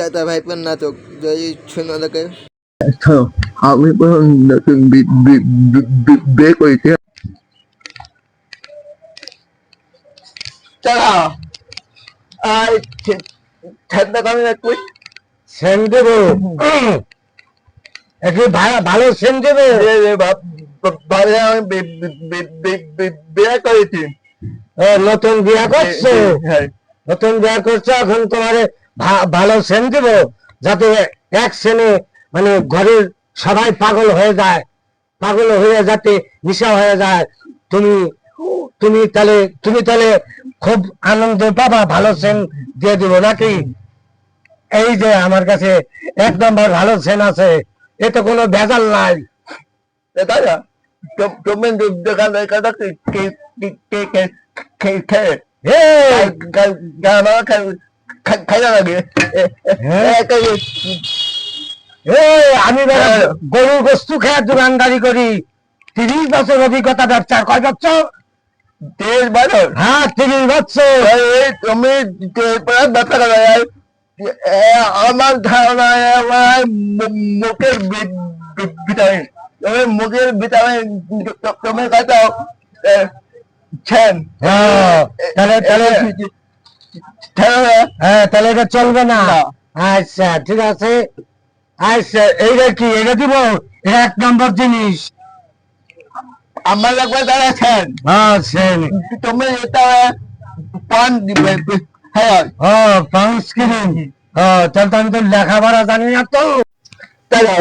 ভাইপোর নাটক যদি শুনে থাকে আচ্ছা আমি প্রথম নতুন বি- বি- বি- বি- বিয়ে করেছি চাচা আর ঠান্ডা কমে একটু সেন দেবো। একটু ভালো সেন দেবে। বাড়ি আমি বিয়ে করেছি। নতুন বিয়া করছ? হ্যাঁ। নতুন বিয়া করছ? এখন তোমার ভালো সেন দেব যাতে এক সেনে মানে ঘরের সবাই পাগল হয়ে যায়। পাগল হয়ে যাতে নিশা হয়ে যায়। তুমি তুমি তাহলে তুমি তাহলে খুব আনন্দ পাবা ভালো সেন দিয়ে দিব নাকি? এই যে আমার কাছে এক নম্বর ভালো সেন আছে। এতে কোনো ভেজাল নাই। দাদা তুমি দোকান কথা কে কে কে কে কে কে এই, গানা খাই লাগে আমি গরুর বস্তু খেয়ে দোকানদারি করি তিরিশ বছর অভিজ্ঞতা ব্যবসা কয় বছর দেশ বছর হ্যাঁ তিরিশ বছর তুমি ব্যাপার আমার ধারণা আমার মুখের ভিটামিন তুমি মুখের ভিটামিন তুমি কত ছেন হ্যাঁ, তাহলে তাহলে হ্যাঁ। তাহলে এটা চলবে না। আচ্ছা ঠিক আছে। আচ্ছা এইটা কি? এটা দিব? এক নম্বর জিনিস। আমার লাগবে তারা ছেন হ্যাঁ সেন তুমি এটা পান দিবে। হ্যাঁ। ও পাঁচ কিলিন ও তাহলে তো আমি তো লেখাপড়া জানি না তো। তাহলে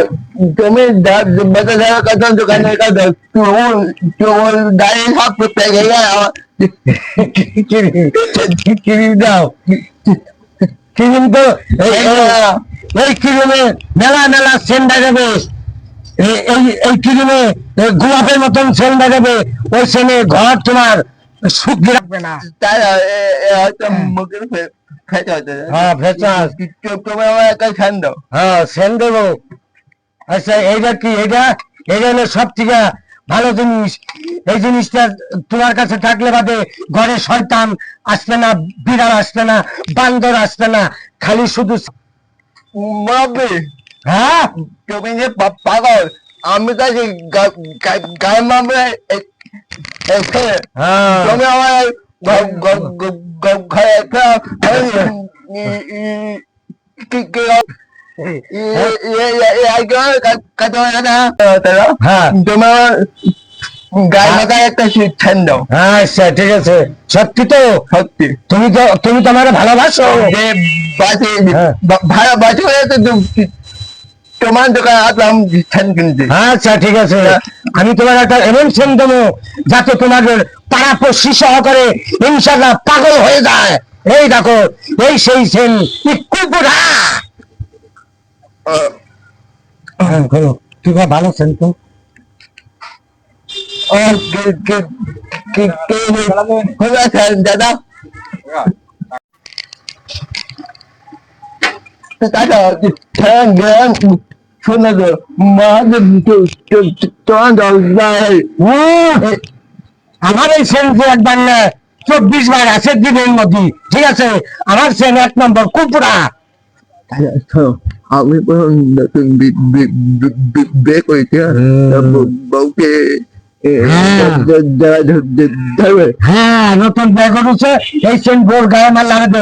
তুমি বেটা যারা কথা দোকানে ক্রিম দাও ক্রিম তো সেন দেখাবে এই- এই ক্রিমে গোলাপের মতন সেন দেখাবে ওই সেনে ঘর তোমার সুখ রাখবে না তারা হয়তো হ্যাঁ ফেচাস তুমি আমার একটা ফ্যান দাও হ্যাঁ সেন দেবো আচ্ছা এইটা কি এটা হলো সব থেকে ভালো জিনিস। এই জিনিসটা তোমার কাছে থাকলে বাদে ঘরে শয়তান আসবে না বিড়াল আসবে না বান্দর আসবে না খালি শুধু হ্যাঁ? তুমি যে পাগল আমি কাছে গায়ে মামলে হ্যাঁ। তুমি আমার ঘরে তোমার একটা ছেন আচ্ছা ঠিক আছে সত্যি তো সত্যি তুমি তো তুমি তো আমার ভালোবাসো যে বাসে। ভাড়া বাসে তো তো- তোমার দোকানে আসলাম ছেন কিনতে আচ্ছা ঠিক আছে আমি তোমার একটা এমন সেন দেবো যাতে তোমার পাড়াপড়শি সহকারে ইনশাল্লাহ পাগল হয়ে যায়। এই দেখো এই সেই সেন কুকুরা! হ্যাঁ বলো। তুই ভালো সেন তো? দাদা? দাদা ছেন জ্ঞান তো মহাদেব তোমার দরকার আমার এই যে একবার চব্বিশ বার আছে দিনের মধ্যে। ঠিক আছে, আমার সেন এক নম্বর কুকুরা আচ্ছা আমি বি- বি- বিয়ে করেছি বউকে হ্যাঁ। যারা ধরবে হ্যাঁ নতুন ব্যাগ উঠেছে এই সেন্ট বোর্ড গায়ে মাল লাগাবে